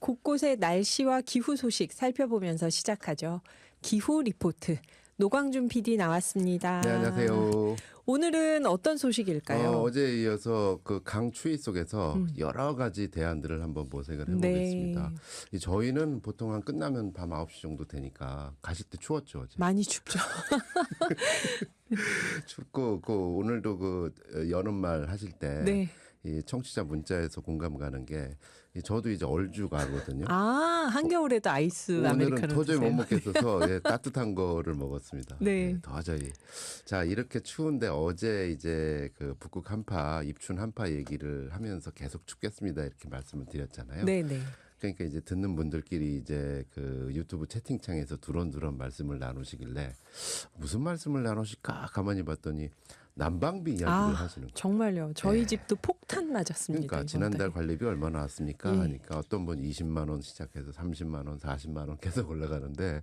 곳곳의 날씨와 기후 소식 살펴보면서 시작하죠. 기후 리포트. 노광준 PD 나왔습니다. 네, 안녕하세요. 오늘은 어떤 소식일까요? 어, 어제 이어서 그 강추위 속에서 음. 여러 가지 대안들을 한번 모색을 네. 해보겠습니다. 이 저희는 보통 한 끝나면 밤 9시 정도 되니까 가실 때 추웠죠, 어제. 많이 춥죠. 춥고, 그 오늘도 그 여름말 하실 때. 네. 이 청취자 문자에서 공감 가는 게이 저도 이제 얼주 가거든요. 아, 한겨울에도 아이스 오늘은 아메리카노 도저히 드세요. 못 먹겠어서 예, 따뜻한 거를 먹었습니다. 네. 예, 도저히. 자 이렇게 추운데 어제 이제 그 북극 한파, 입춘 한파 얘기를 하면서 계속 춥겠습니다 이렇게 말씀을 드렸잖아요. 네, 네. 그러니까 이제 듣는 분들끼리 이제 그 유튜브 채팅창에서 두런두런 말씀을 나누시길래 무슨 말씀을 나누실까 가만히 봤더니 난방비 이야기를 아, 하시는 거예요. 정말요. 저희 네. 집도 폭탄 맞았습니다. 그러니까 지난달. 관리비 얼마 나왔습니까? 예. 하니까 어떤 분 20만 원 시작해서 30만 원, 40만 원 계속 올라가는데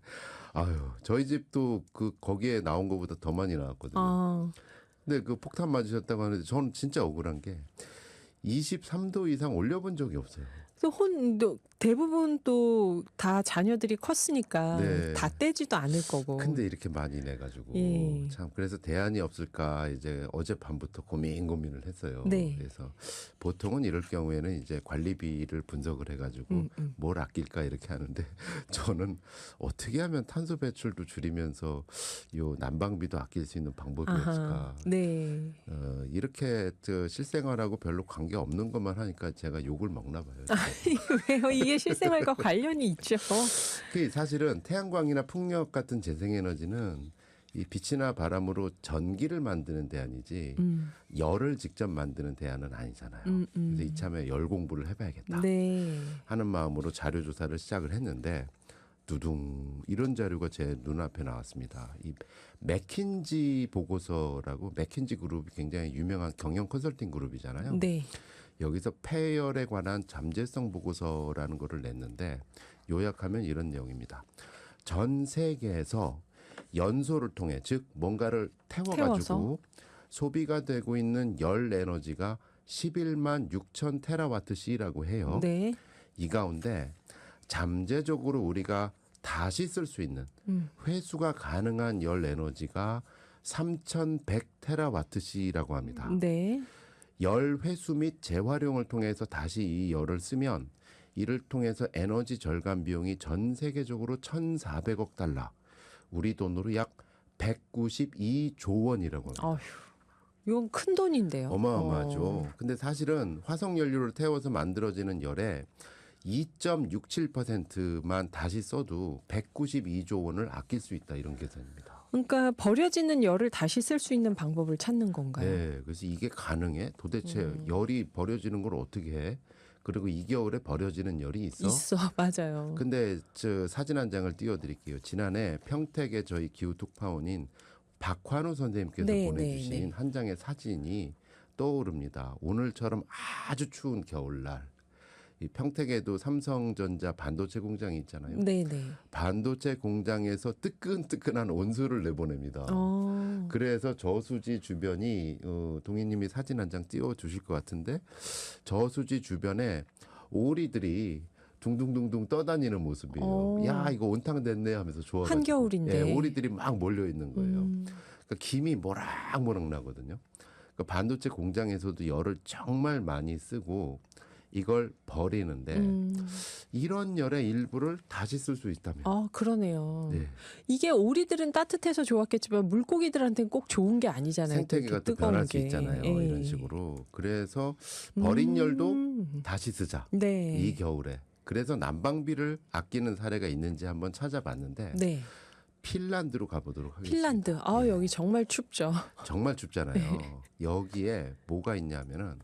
아유 저희 집도 그 거기에 나온 것보다 더 많이 나왔거든요. 아, 근데 그 폭탄 맞으셨다고 하는데 저는 진짜 억울한 게 23도 이상 올려본 적이 없어요. 또 혼, 또 대부분 또 다 자녀들이 컸으니까 네. 다 떼지도 않을 거고. 근데 이렇게 많이 내 가지고 예. 참 그래서 대안이 없을까 이제 어제 밤부터 고민 고민을 했어요. 네. 그래서 보통은 이럴 경우에는 이제 관리비를 분석을 해 가지고 음, 음. 뭘 아낄까 이렇게 하는데 저는 어떻게 하면 탄소 배출도 줄이면서 요 난방비도 아낄 수 있는 방법이 아하. 없을까? 네. 어, 이렇게 저 실생활하고 별로 관계 없는 것만 하니까 제가 욕을 먹나 봐요. 왜요? 이게 실생활과 관련이 있죠. 그 사실은 태양광이나 풍력 같은 재생에너지는 이 빛이나 바람으로 전기를 만드는 대안이지 음, 열을 직접 만드는 대안은 아니잖아요. 음, 음. 그래서 이참에 열 공부를 해봐야겠다 네. 하는 마음으로 자료 조사를 시작을 했는데 두둥 이런 자료가 제 눈앞에 나왔습니다. 이 맥킨지 보고서라고 맥킨지 그룹이 굉장히 유명한 경영 컨설팅 그룹이잖아요. 네. 여기서 폐열에 관한 잠재성 보고서라는 거를 냈는데 요약하면 이런 내용입니다. 전 세계에서 연소를 통해 즉 뭔가를 태워가지고 태워서? 소비가 되고 있는 열 에너지가 11만 6천 테라와트 시라고 해요. 네. 이 가운데 잠재적으로 우리가 다시 쓸 수 있는 음. 회수가 가능한 열 에너지가 3,100 테라와트 시라고 합니다. 네. 열 회수 및 재활용을 통해서 다시 이 열을 쓰면 이를 통해서 에너지 절감 비용이 전 세계적으로 1,400억 달러, 우리 돈으로 약 192조 원이라고 합니다. 어휴. 이건 큰 돈인데요. 어마어마하죠. 어. 근데 사실은 화석 연료를 태워서 만들어지는 열의 2.67%만 다시 써도 192조 원을 아낄 수 있다 이런 계산입니다. 그러니까 버려지는 열을 다시 쓸 수 있는 방법을 찾는 건가요? 네, 그래서 이게 가능해? 도대체 음. 열이 버려지는 걸 어떻게 해? 그리고 이 겨울에 버려지는 열이 있어? 있어, 맞아요. 근데 저 사진 한 장을 띄워드릴게요. 지난해 평택의 저희 기후 특파원인 박환우 선생님께서 네, 보내주신 네, 네. 한 장의 사진이 떠오릅니다. 오늘처럼 아주 추운 겨울날. 이 평택에도 삼성전자 반도체 공장이 있잖아요. 네, 네. 반도체 공장에서 뜨끈뜨끈한 온수를 내보냅니다. 어. 그래서 저수지 주변이 어, 동희님이 사진 한 장 띄워 주실 것 같은데 저수지 주변에 오리들이 둥둥둥둥 떠다니는 모습이에요. 어. 야 이거 온탕 됐네 하면서 좋아. 한겨울인데. 예, 오리들이 막 몰려 있는 거예요. 음. 그러니까 김이 모락모락 나거든요. 그러니까 반도체 공장에서도 열을 정말 많이 쓰고 이걸 버리는데 음. 이런 열의 일부를 다시 쓸 수 있다면. 아, 그러네요. 네. 이게 오리들은 따뜻해서 좋았겠지만 물고기들한테는 꼭 좋은 게 아니잖아요. 생태계가 또 변할 수 게. 있잖아요. 예. 이런 식으로. 그래서 버린 열도 음. 다시 쓰자. 네. 이 겨울에. 그래서 난방비를 아끼는 사례가 있는지 한번 찾아봤는데 네. 핀란드로 가보도록 하겠습니다. 핀란드. 아, 예. 여기 정말 춥죠. 정말 춥잖아요. 네. 여기에 뭐가 있냐면은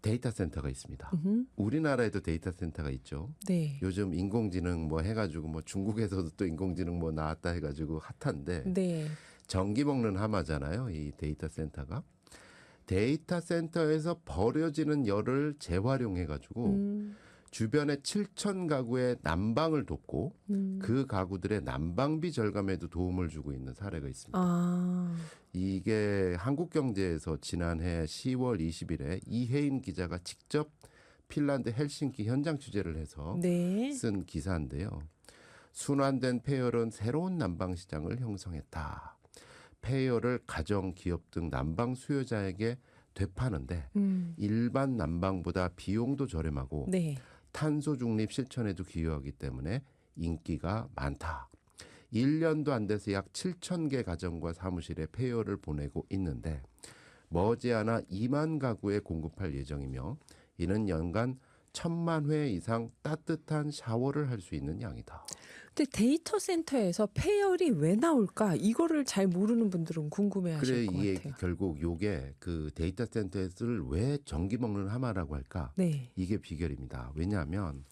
데이터 센터가 있습니다. 음흠. 우리나라에도 데이터 센터가 있죠. 네. 요즘 인공지능 뭐 해가지고 뭐 중국에서도 또 인공지능 뭐 나왔다 해가지고 핫한데 네. 전기 먹는 하마잖아요. 이 데이터 센터가. 데이터 센터에서 버려지는 열을 재활용해가지고 음. 주변의 7천 가구의 난방을 돕고 음. 그 가구들의 난방비 절감에도 도움을 주고 있는 사례가 있습니다. 아. 이게 한국경제에서 지난해 10월 20일에 이혜인 기자가 직접 핀란드 헬싱키 현장 취재를 해서 네. 쓴 기사인데요. 순환된 폐열은 새로운 난방 시장을 형성했다. 폐열을 가정, 기업 등 난방 수요자에게 되파는데 음. 일반 난방보다 비용도 저렴하고 네. 탄소 중립 실천에도 기여하기 때문에 인기가 많다. 1년도 안 돼서 약 7천 개 가정과 사무실에 폐열을 보내고 있는데 머지않아 2만 가구에 공급할 예정이며 이는 연간 천만 회 이상 따뜻한 샤워를 할 수 있는 양이다. 근데 데이터 센터에서 폐열이 왜 나올까? 이거를 잘 모르는 분들은 궁금해하실 그래 것 이게 같아요. 결국 요게 그 데이터 센터를 왜 전기 먹는 하마라고 할까? 네. 이게 비결입니다. 왜냐하면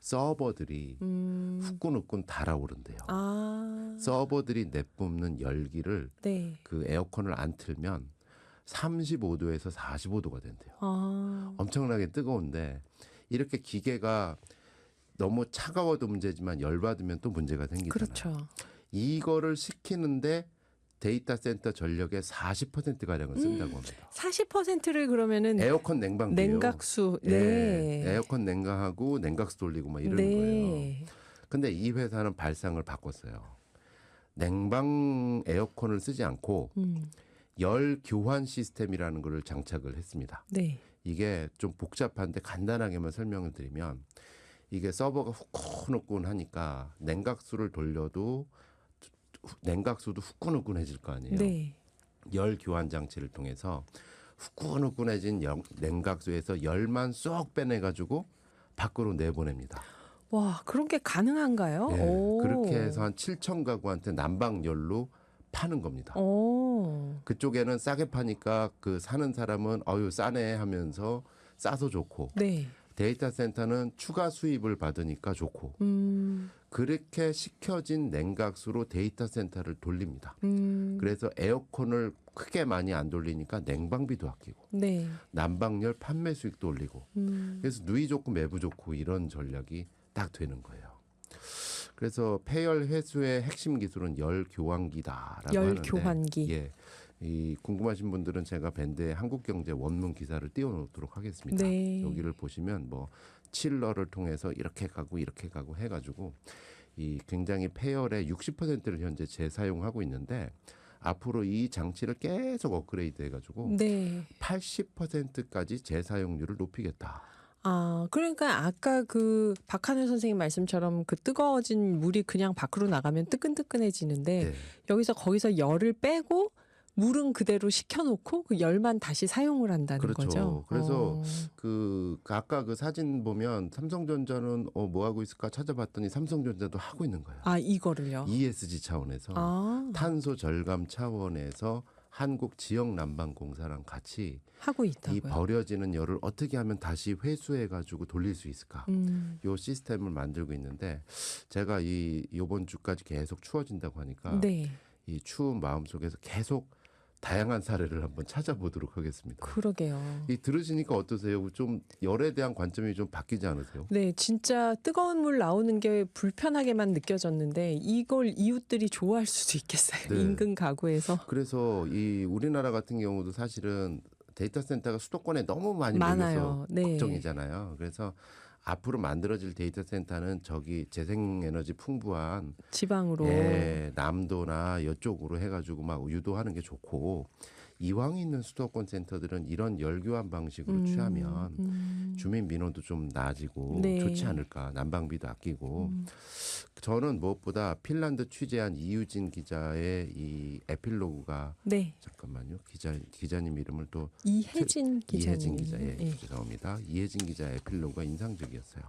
서버들이 음. 후끈후끈 달아오른대요. 아. 서버들이 내뿜는 열기를 네. 그 에어컨을 안 틀면 35도에서 45도가 된대요. 아. 엄청나게 뜨거운데 이렇게 기계가 너무 차가워도 문제지만 열받으면 또 문제가 생기잖아요. 그렇죠. 이거를 시키는데 데이터 센터 전력의 40% 가량을 쓴다고 합니다. 40%를 그러면은 에어컨 냉방비요. 냉각수. 예, 네. 에어컨 냉각하고 냉각수 돌리고 막 이러는 거예요. 네. 근데 이 회사는 발상을 바꿨어요. 냉방 에어컨을 쓰지 않고 음. 열 교환 시스템이라는 거를 장착을 했습니다. 네. 이게 좀 복잡한데 간단하게만 설명을 드리면 이게 서버가 후끈후끈 하니까 냉각수를 돌려도 후- 냉각수도 후끈후끈해질 거 아니에요. 네. 열 교환 장치를 통해서 후끈후끈해진 영- 냉각수에서 열만 쏙 빼내 가지고 밖으로 내보냅니다. 와, 그런 게 가능한가요? 예, 오. 그렇게 해서 한 7천 가구한테 난방열로 파는 겁니다. 오. 그쪽에는 싸게 파니까 그 사는 사람은 어유 싸네 하면서 싸서 좋고 네. 데이터 센터는 추가 수입을 받으니까 좋고 음. 그렇게 시켜진 냉각수로 데이터 센터를 돌립니다. 음. 그래서 에어컨을 크게 많이 안 돌리니까 냉방비도 아끼고 네. 난방열 판매 수익도 올리고 음. 그래서 누이 좋고 매부 좋고 이런 전략이 딱 되는 거예요. 그래서 폐열 회수의 핵심 기술은 열 교환기다라고 열 하는데 교환기. 예. 이 궁금하신 분들은 제가 밴드의 한국경제 원문 기사를 띄워놓도록 하겠습니다. 네. 여기를 보시면 뭐 칠러를 통해서 이렇게 가고 이렇게 가고 해가지고 이 굉장히 폐열의 60%를 현재 재사용하고 있는데 앞으로 이 장치를 계속 업그레이드 해가지고 네. 80%까지 재사용률을 높이겠다. 아, 그러니까 아까 그 박하늘 선생님 말씀처럼 그 뜨거워진 물이 그냥 밖으로 나가면 뜨끈뜨끈해지는데 네. 여기서 거기서 열을 빼고 물은 그대로 식혀놓고 그 열만 다시 사용을 한다는 그렇죠. 거죠. 그래서 어. 그 아까 그 사진 보면 삼성전자는 어, 뭐 하고 있을까 찾아봤더니 삼성전자도 하고 있는 거예요. 아 이거를요. ESG 차원에서 아 탄소 절감 차원에서 한국 지역 난방 공사랑 같이 하고 이 있다고요. 버려지는 열을 어떻게 하면 다시 회수해 가지고 돌릴 수 있을까? 음, 요 시스템을 만들고 있는데 제가 이 요번 주까지 계속 추워진다고 하니까 네, 이 추운 마음 속에서 계속 다양한 사례를 한번 찾아보도록 하겠습니다. 그러게요. 이 들으시니까 어떠세요? 좀 열에 대한 관점이 좀 바뀌지 않으세요? 네, 진짜 뜨거운 물 나오는 게 불편하게만 느껴졌는데 이걸 이웃들이 좋아할 수도 있겠어요. 네. 인근 가구에서 그래서 이 우리나라 같은 경우도 사실은 데이터 센터가 수도권에 너무 많이 몰려서 많아요. 네. 걱정이잖아요. 그래서 앞으로 만들어질 데이터 센터는 저기 재생에너지 풍부한 지방으로. 예, 남도나 이쪽으로 해가지고 막 유도하는 게 좋고 이왕 있는 수도권 센터들은 이런 열교환 방식으로 음, 취하면 음, 주민 민원도 좀 나아지고 네. 좋지 않을까 난방비도 아끼고 음. 저는 무엇보다 핀란드 취재한 이유진 기자의 이 에필로그가 네, 잠깐만요 기자 기자님 이름을 또 이혜진 기자님. 이혜진 기자 예, 예. 죄송합니다 이혜진 기자 에필로그가 인상적이었어요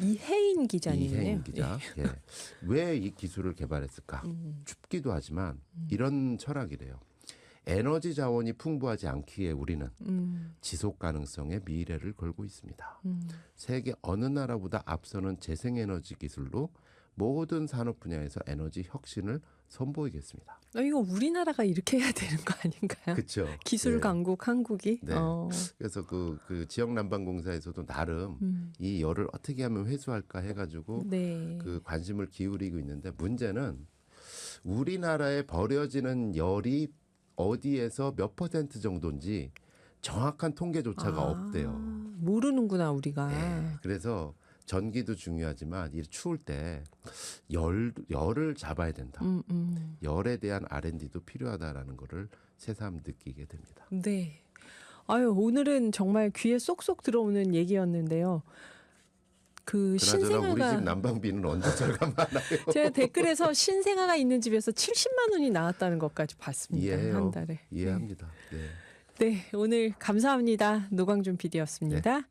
이혜인 기자님이네요. 이혜인 기자 예. 왜 이 기술을 개발했을까 예. 음, 춥기도 하지만 이런 철학이래요 에너지 자원이 풍부하지 않기에 우리는 음, 지속 가능성의 미래를 걸고 있습니다. 음. 세계 어느 나라보다 앞서는 재생에너지 기술로 모든 산업 분야에서 에너지 혁신을 선보이겠습니다. 아, 이거 우리나라가 이렇게 해야 되는 거 아닌가요? 그렇죠. 기술 강국 한국이. 네. 어, 그래서 그, 그 지역 난방 공사에서도 나름 음, 이 열을 어떻게 하면 회수할까 해가지고 네. 그 관심을 기울이고 있는데 문제는 우리나라에 버려지는 열이 어디에서 몇 퍼센트 정도인지 정확한 통계조차가 아, 없대요. 모르는구나 우리가. 예, 그래서 전기도 중요하지만 이 추울 때 열 열을 잡아야 된다. 음, 음. 열에 대한 R&D도 필요하다라는 거를 새삼 느끼게 됩니다. 네. 아유 오늘은 정말 귀에 쏙쏙 들어오는 얘기였는데요. 그 그나저나 우리 집 신생아가 난방비는 언제 절감하나요? 제가 댓글에서 신생아가 있는 집에서 70만 원이 나왔다는 것까지 봤습니다. 이해해요. 한 달에. 이해합니다. 네. 네, 오늘 감사합니다. 노광준 PD였습니다.